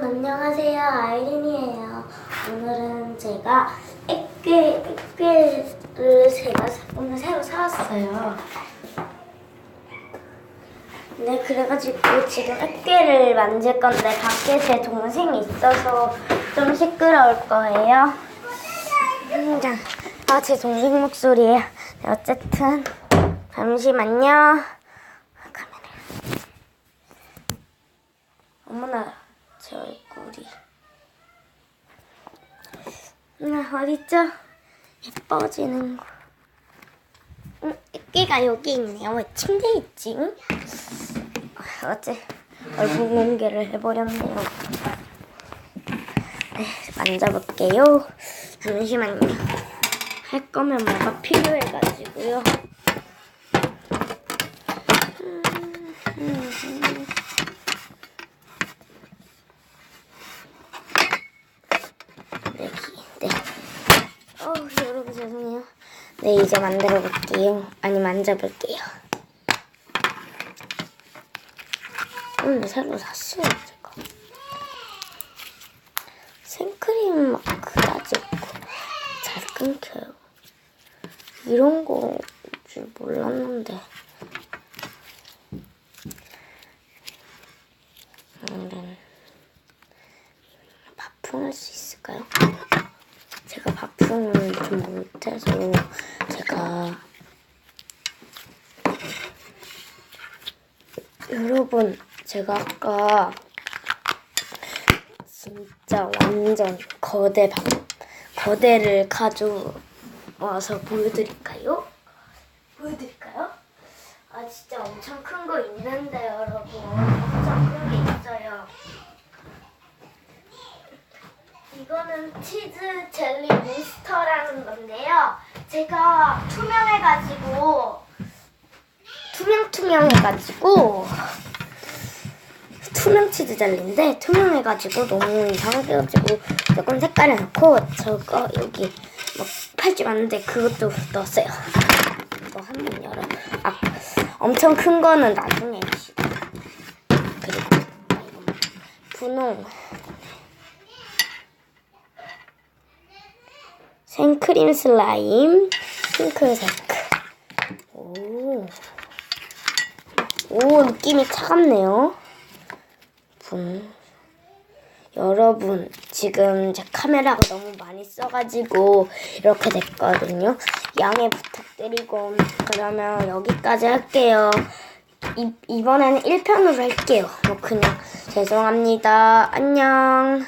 안녕하세요. 아이린이에요. 오늘은 제가 액괴, 액괴를 제가 사- 오늘 새로 사왔어요. 네 그래가지고 지금 액괴를 만질 건데 밖에 제 동생이 있어서 좀 시끄러울 거예요. 음, 아제 동생 목소리예요. 네, 어쨌든 잠시만요. 어머나 제 얼굴이. 음, 어딨죠? 예뻐지는 거. 음, 애기가 여기 있네요 왜 침대에 있지? 아, 어째 얼굴 공개를 해버렸네요. 네, 만져볼게요. 잠시만요. 할 거면 뭐가 필요해가지고요. 음, 음, 음. 네, 네. 어, 여러분 죄송해요. 네, 이제 만들어 볼게요. 아니 만져볼게요. 근데 새로 샀어요, 제가. 생크림 막 그다지 없고 잘 끊겨요. 이런 거 줄 몰랐는데. 오늘은 바풍할 수 있을까요? 제가 바풍을 좀 못해서 제가 여러분 제가 아까 진짜 완전 거대 밥 거대를 가져와서 보여드릴까요? 보여드릴까요? 아 진짜 엄청 큰 거 있는데 여러분 엄청 큰 게 있어요. 이거는 치즈 젤리 몬스터라는 건데요. 제가 투명해가지고 투명 투명해가지고 투명 치즈 젤리인데 투명해가지고 너무 이상해가지고 조금 색깔을 넣고 저거 여기 뭐 팔찌 맞는데 그것도 넣었어요. 이거 한번 열어. 아 엄청 큰 거는 나중에. 그리고 아, 이거 분홍. 생크림 슬라임 핑크색 오, 오 느낌이 차갑네요. 분. 여러분 지금 제 카메라가 너무 많이 써가지고 이렇게 됐거든요. 양해 부탁드리고 그러면 여기까지 할게요. 이, 이번에는 1편으로 할게요. 뭐 그냥 죄송합니다. 안녕